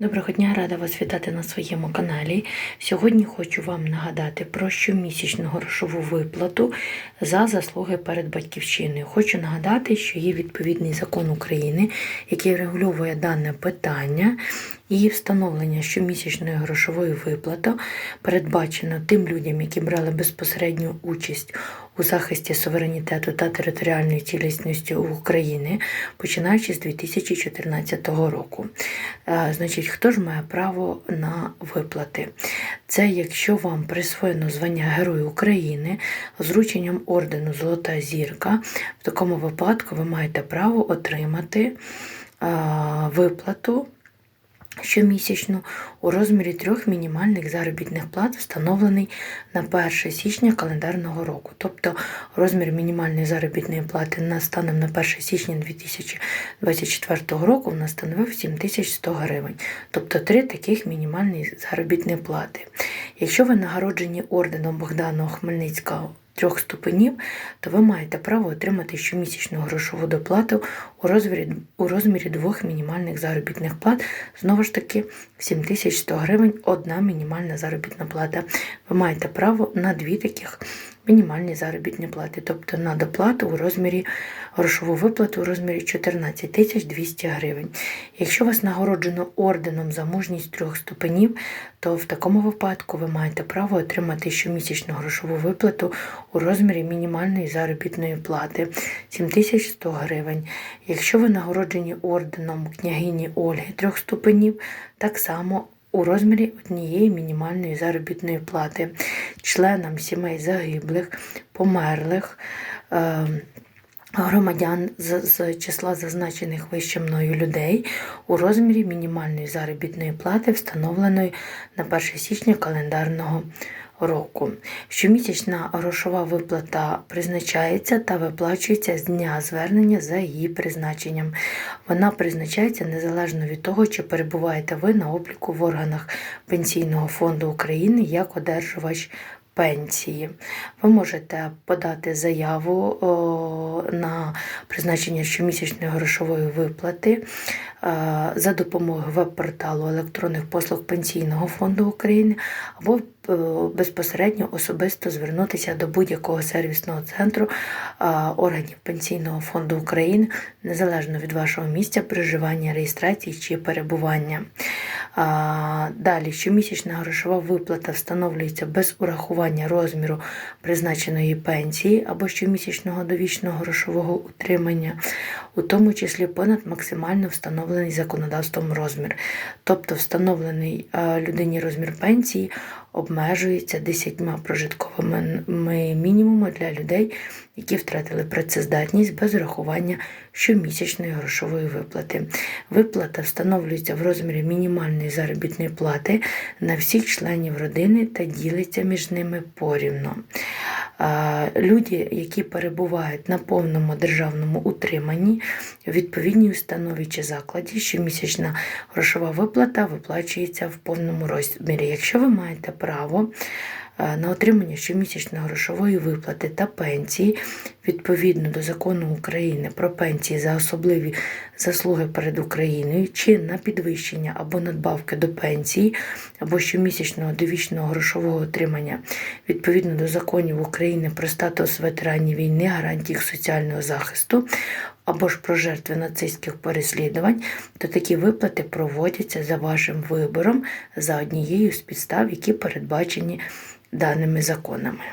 Доброго дня, рада вас вітати на своєму каналі. Сьогодні хочу вам нагадати про щомісячну грошову виплату за заслуги перед батьківщиною. Хочу нагадати, що є відповідний закон України, який регулює дане питання. І встановлення щомісячної грошової виплати передбачено тим людям, які брали безпосередню участь у захисті суверенітету та територіальної цілісності України, починаючи з 2014 року. Е, Значить, хто ж має право на виплати? Це якщо вам присвоєно звання Герой України з врученням ордену Золота зірка, в такому випадку ви маєте право отримати е, виплату щомісячно у розмірі трьох мінімальних заробітних плат, встановлений на 1 січня календарного року. Тобто розмір мінімальної заробітної плати на станом на 1 січня 2024 року нас становив 7100 гривень. Тобто три таких мінімальні заробітні плати. Якщо ви нагороджені орденом Богдана Хмельницького трьох ступенів, то ви маєте право отримати щомісячну грошову доплату у розмірі, у розмірі двох мінімальних заробітних плат. Знову ж таки, 7100 гривень одна мінімальна заробітна плата. Ви маєте право на дві таких мінімальні заробітні плати, тобто на доплату у розмірі грошову виплату у розмірі 14 тисяч 200 гривень. Якщо вас нагороджено орденом за мужність трьох ступенів, то в такому випадку ви маєте право отримати щомісячну грошову виплату у розмірі мінімальної заробітної плати 7100 гривень. Якщо ви нагороджені орденом княгині Ольги трьох ступенів, так само у розмірі однієї мінімальної заробітної плати членам сімей загиблих, померлих. Е Громадян з, з числа зазначених вище мною людей у розмірі мінімальної заробітної плати, встановленої на 1 січня календарного року. Щомісячна грошова виплата призначається та виплачується з дня звернення за її призначенням. Вона призначається незалежно від того, чи перебуваєте ви на обліку в органах Пенсійного фонду України як одержувач пенсії. Ви можете подати заяву на призначення щомісячної грошової виплати е, за допомогою веб-порталу електронних послуг Пенсійного фонду України або безпосередньо особисто звернутися до будь-якого сервісного центру е, органів Пенсійного фонду України незалежно від вашого місця проживання, реєстрації чи перебування. Далі щомісячна грошова виплата встановлюється без урахування розміру призначеної пенсії або щомісячного довічного грошового утримання, у тому числі понад максимально встановлений законодавством розмір. Тобто встановлений людині розмір пенсії обмежується 10 прожитковими мінімумами для людей, які втратили працездатність без урахування щомісячної грошової виплати. Виплата встановлюється в розмірі мінімальної заробітної плати на всіх членів родини та ділиться між ними порівно. Люди, які перебувають на повному державному утриманні, в відповідній установі чи закладі, щомісячна грошова виплата виплачується в повному розмірі. Якщо ви маєте право на отримання щомісячної грошової виплати та пенсії відповідно до закону України про пенсії за особливі заслуги перед Україною чи на підвищення або надбавки до пенсії, або щомісячного довічного грошового отримання відповідно до законів України про статус ветеранів війни, гарантій їх соціального захисту. Або ж про жертви нацистських переслідувань, то такі виплати проводяться за вашим вибором за однією з підстав, які передбачені даними законами.